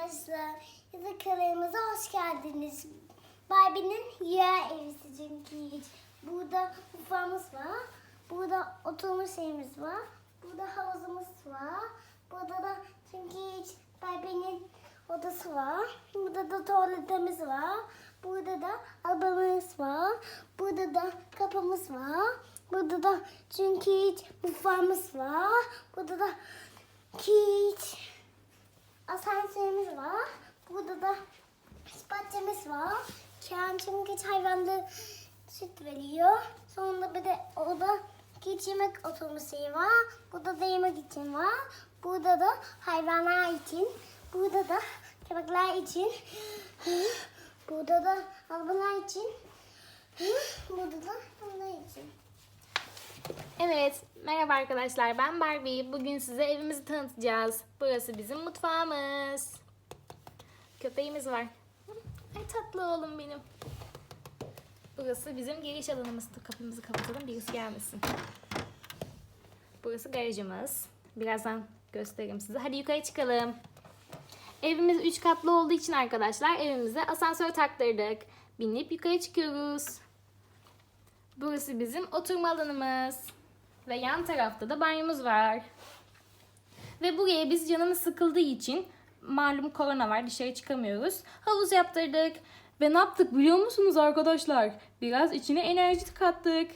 arkadaşlar. Yazı kanalımıza hoş geldiniz. Barbie'nin rüya evisi çünkü. Burada mutfağımız var. Burada oturma şeyimiz var. Burada havuzumuz var. Burada da çünkü hiç Barbie'nin odası var. Burada da tuvaletimiz var. Burada da arabamız var. Burada da kapımız var. Burada da çünkü hiç mutfağımız var. Burada da hiç asansörümüz var. Burada da bahçemiz var. Kendi çünkü hayvanlı süt veriyor. Sonunda bir de orada hiç yemek oturma var. Burada da yemek için var. Burada da hayvanlar için. Burada da köpekler için. Burada da arabalar için. Burada da onlar için. Evet, merhaba arkadaşlar. Ben Barbie. Bugün size evimizi tanıtacağız. Burası bizim mutfağımız. Köpeğimiz var. Ay tatlı oğlum benim. Burası bizim giriş alanımız. Kapımızı kapatalım birisi gelmesin. Burası garajımız. Birazdan gösteririm size. Hadi yukarı çıkalım. Evimiz 3 katlı olduğu için arkadaşlar evimize asansör taktırdık. Binip yukarı çıkıyoruz. Burası bizim oturma alanımız. Ve yan tarafta da banyomuz var. Ve buraya biz canımız sıkıldığı için malum korona var dışarı çıkamıyoruz. Havuz yaptırdık. Ve ne yaptık biliyor musunuz arkadaşlar? Biraz içine enerji kattık.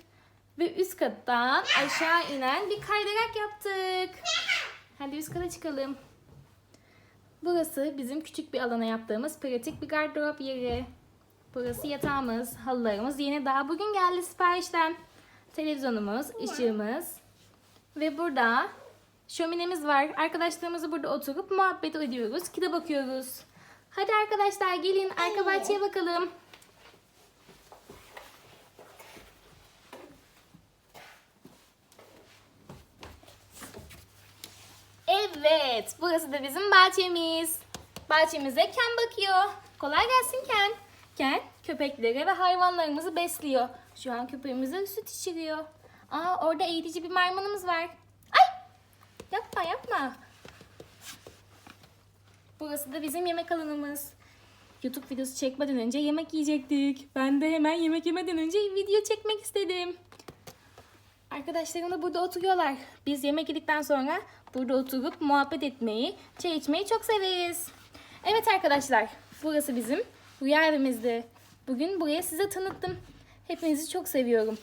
Ve üst kattan aşağı inen bir kaydırak yaptık. Hadi üst kata çıkalım. Burası bizim küçük bir alana yaptığımız pratik bir gardırop yeri. Burası yatağımız, halılarımız yeni daha bugün geldi siparişten. Televizyonumuz, ışığımız ve burada şöminemiz var. Arkadaşlarımızla burada oturup muhabbet ediyoruz, kitap okuyoruz. Hadi arkadaşlar gelin arka bahçeye bakalım. Evet, burası da bizim bahçemiz. Bahçemize Ken bakıyor. Kolay gelsin Ken. Ken köpekleri ve hayvanlarımızı besliyor. Şu an köpeğimize süt içiriyor. Aa orada eğitici bir maymunumuz var. Ay! Yapma yapma. Burası da bizim yemek alanımız. YouTube videosu çekmeden önce yemek yiyecektik. Ben de hemen yemek yemeden önce video çekmek istedim. Arkadaşlarım da burada oturuyorlar. Biz yemek yedikten sonra burada oturup muhabbet etmeyi, çay içmeyi çok severiz. Evet arkadaşlar, burası bizim rüya evimizdi. Bugün burayı size tanıttım. Hepinizi çok seviyorum.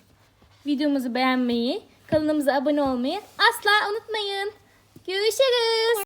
Videomuzu beğenmeyi, kanalımıza abone olmayı asla unutmayın. Görüşürüz.